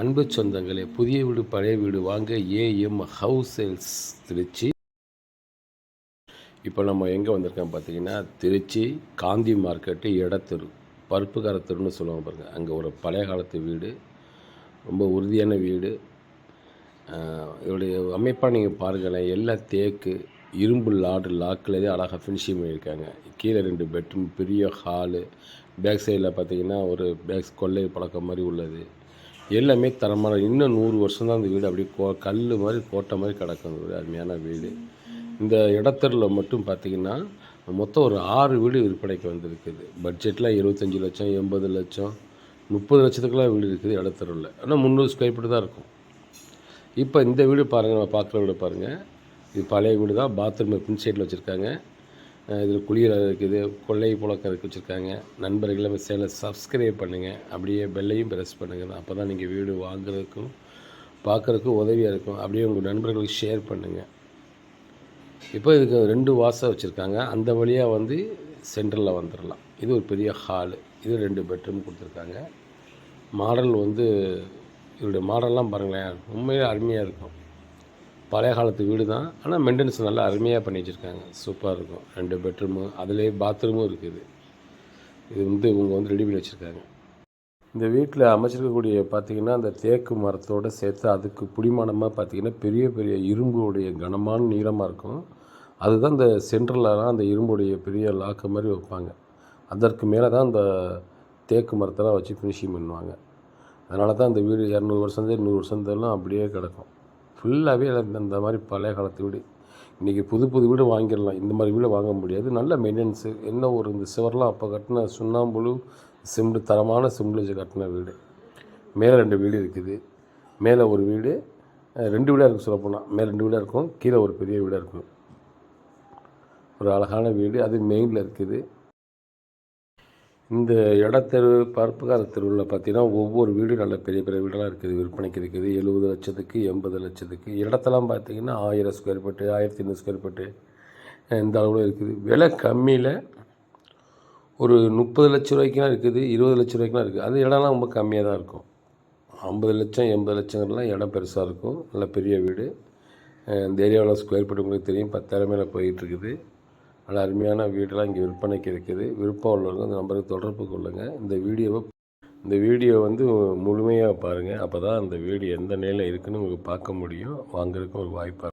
அன்பு சொந்தங்களே புதிய வீடு பழைய வீடு வாங்க ஏஎம் ஹவுஸ் சேல்ஸ் திருச்சி. இப்போ நம்ம எங்கே வந்திருக்கோம் பார்த்தீங்கன்னா திருச்சி காந்தி மார்க்கெட்டு இடத்தெரு பருப்புக்கார தெருன்னு சொல்லுவாங்க பாருங்கள் அங்கே ஒரு பழைய காலத்து வீடு ரொம்ப உறுதியான வீடு. ஆஹ் இதோடைய அமைப்பாக நீங்கள் பாருங்களேன் எல்லாம் தேக்கு இரும்பு லாடு லாக்கில் அழகாக ஃபினிஷிங் பண்ணியிருக்காங்க. கீழே ரெண்டு பெட்ரூம் பெரிய ஹாலு பேக் சைடில் பார்த்தீங்கன்னா ஒரு பேக் கொள்ளை பழக்கம் மாதிரி உள்ளது. எல்லாமே தரமான இன்னும் நூறு வருஷம் தான் அந்த வீடு அப்படியே கோ கல் மாதிரி கோட்டை மாதிரி கிடக்கும். அந்த அருமையான வீடு. இந்த இடத்தரில் மட்டும் பார்த்தீங்கன்னா மொத்தம் ஒரு ஆறு வீடு விற்பனைக்கு வந்திருக்குது. பட்ஜெட்டில் இருபத்தஞ்சி லட்சம் எண்பது லட்சம் முப்பது லட்சத்துக்குலாம் வீடு இருக்குது இடத்தரில். ஆனால் முந்நூறு ஸ்கொயர் ஃபீட் தான் இருக்கும். இப்போ இந்த வீடு பாருங்கள் நம்ம பார்க்குற வீடு பாருங்கள் இது பழைய வீடு தான் பாத்ரூம் பின் சைடில் வச்சுருக்காங்க. இதில் குளியல் இருக்குது கொள்ளை புழக்கம் இருக்கு வச்சுருக்காங்க. நண்பர்களை சேலை சப்ஸ்கிரைப் பண்ணுங்கள் அப்படியே பெல்லையும் ப்ரெஸ் பண்ணுங்கள் அப்போ தான் நீங்கள் வீடு வாங்குறதுக்கும் பார்க்குறதுக்கும் உதவியாக இருக்கும். அப்படியே உங்கள் நண்பர்களுக்கு ஷேர் பண்ணுங்கள் இப்போ இதுக்கு ரெண்டு வாசல் வச்சுருக்காங்க. அந்த வழியாக வந்து சென்டரில் வந்துடலாம் இது ஒரு பெரிய ஹாலு இது ரெண்டு பெட்ரூம் கொடுத்துருக்காங்க. மாடல் வந்து இதோடைய மாடல்லாம் பாருங்களேன். உண்மையிலே அருமையாக இருக்கும். பழைய காலத்து வீடு தான். ஆனால் மெயின்டெனன்ஸ் நல்லா அருமையாக பண்ணி வச்சுருக்காங்க. சூப்பராக இருக்கும். ரெண்டு பெட்ரூமு அதுலேயே பாத்ரூமும் இருக்குது. இது வந்து இவங்க வந்து ரெடி பண்ணி வச்சுருக்காங்க. இந்த வீட்டில் அமைச்சிருக்கக்கூடிய பார்த்திங்கன்னா அந்த தேக்கு மரத்தோடு சேர்த்து அதுக்கு பிடிமானமாக பார்த்திங்கன்னா பெரிய பெரிய இரும்புடைய கனமான நீளமாக இருக்கும். அதுதான் இந்த சென்டர்லலாம் அந்த இரும்புடைய பெரிய லாக்கு மாதிரி வைப்பாங்க. அதற்கு மேலே தான் அந்த தேக்கு மரத்தெல்லாம் வச்சு ஃபினிஷிங் பண்ணுவாங்க. அதனால தான் அந்த வீடு இரநூறு வருஷம் நூறு வருஷம் அப்படியே கிடக்கும். ஃபுல்லாகவே இந்த மாதிரி பழைய காலத்து வீடு. இன்றைக்கி புது புது வீடு வாங்கிடலாம். இந்த மாதிரி வீடு வாங்க முடியாது. நல்ல மெயின்டெனன்ஸு என்ன ஒரு இந்த சுவர்லாம் அப்போ கட்டின சுண்ணாம்புழு சிமெண்ட் தரமான சிமெண்ட் வச்சு கட்டின வீடு. மேலே ரெண்டு வீடு இருக்குது. மேலே ஒரு வீடு ரெண்டு வீடாக இருக்கும் சொல்லப்போனால் மேலே ரெண்டு வீடாக இருக்கும். கீழே ஒரு பெரிய வீடாக இருக்கும். ஒரு அழகான வீடு. அது மெயினில் இருக்குது. இந்த இடத்தெரு பருப்புக்கார தெருவில் பார்த்தீங்கன்னா ஒவ்வொரு வீடும் நல்ல பெரிய பெரிய வீடெல்லாம் இருக்குது. விற்பனைக்கு இருக்குது. எழுபது லட்சத்துக்கு எண்பது லட்சத்துக்கு. இடத்தெல்லாம் பார்த்தீங்கன்னா ஆயிரம் ஸ்கொயர் ஃபீட்டு ஆயிரத்தி ஐநூறு ஸ்கொயர் ஃபீட்டு இந்த அளவில் இருக்குது. விலை கம்மியில் ஒரு முப்பது லட்ச ரூபாய்க்குலாம் இருக்குது இருபது லட்ச ரூபாய்க்குலாம் இருக்குது. அது இடம்லாம் ரொம்ப கம்மியாக தான் இருக்கும். ஐம்பது லட்சம் எண்பது லட்சங்கள்லாம் இடம் பெருசாக இருக்கும். நல்ல பெரிய வீடு. இந்த ஏரியாவில் ஸ்கொயர் ஃபீட் உங்களுக்கு தெரியும். பத்தாயிரம் மேலே போயிட்டுருக்குது நல்ல அருமையான வீடெல்லாம் இங்கே விற்பனைக்கு இருக்குது. விருப்பம் உள்ளவங்க இந்த நம்பருக்கு தொடர்பு கொள்ளுங்கள் இந்த வீடியோவை இந்த வீடியோ வந்து முழுமையாக பாருங்கள் அப்போ தான் அந்த வீடு எந்த நிலையில் இருக்குதுன்னு உங்களுக்கு பார்க்க முடியும். வாங்குறதுக்கு ஒரு வாய்ப்பாக